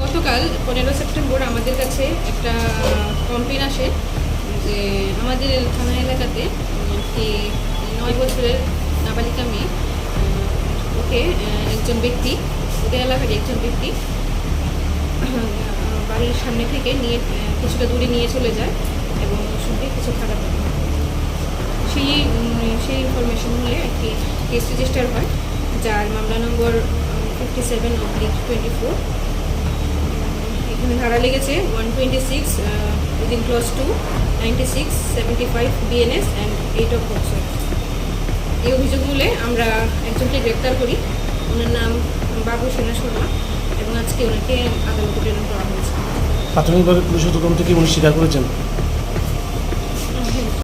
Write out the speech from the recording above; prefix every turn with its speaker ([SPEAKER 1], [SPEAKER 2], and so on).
[SPEAKER 1] গতকাল পনেরো সেপ্টেম্বর আমাদের কাছে একটা কমপ্লেন আসে যে আমাদের থানা এলাকাতে একটি নয় বছরের নাবালিকা মেয়ে ওকে একজন ব্যক্তি ওদের এলাকার একজন ব্যক্তি সামনে থেকে নিয়ে কিছুটা দূরে নিয়ে চলে যায় এবং সঙ্গে কিছু খারাপ। সেই সেই ইনফরমেশন হলে একটি কেস রেজিস্টার হয়, যার মামলা নম্বর fifty seven oblique twenty four এখানে ধারা লেগেছে one twenty six within clause two ninety six seventy five BNS and eight of বছর এই অভিযোগ মূলে আমরা একজনকে গ্রেপ্তার করি। ওনার নাম বাবু সেনা শর্মা এবং আজকে ওনাকে আদালতে প্রেরণ করা হয়েছে।
[SPEAKER 2] প্রাথমিকভাবে পুলিশের তদন্ত কি উনি স্বীকার করেছেন।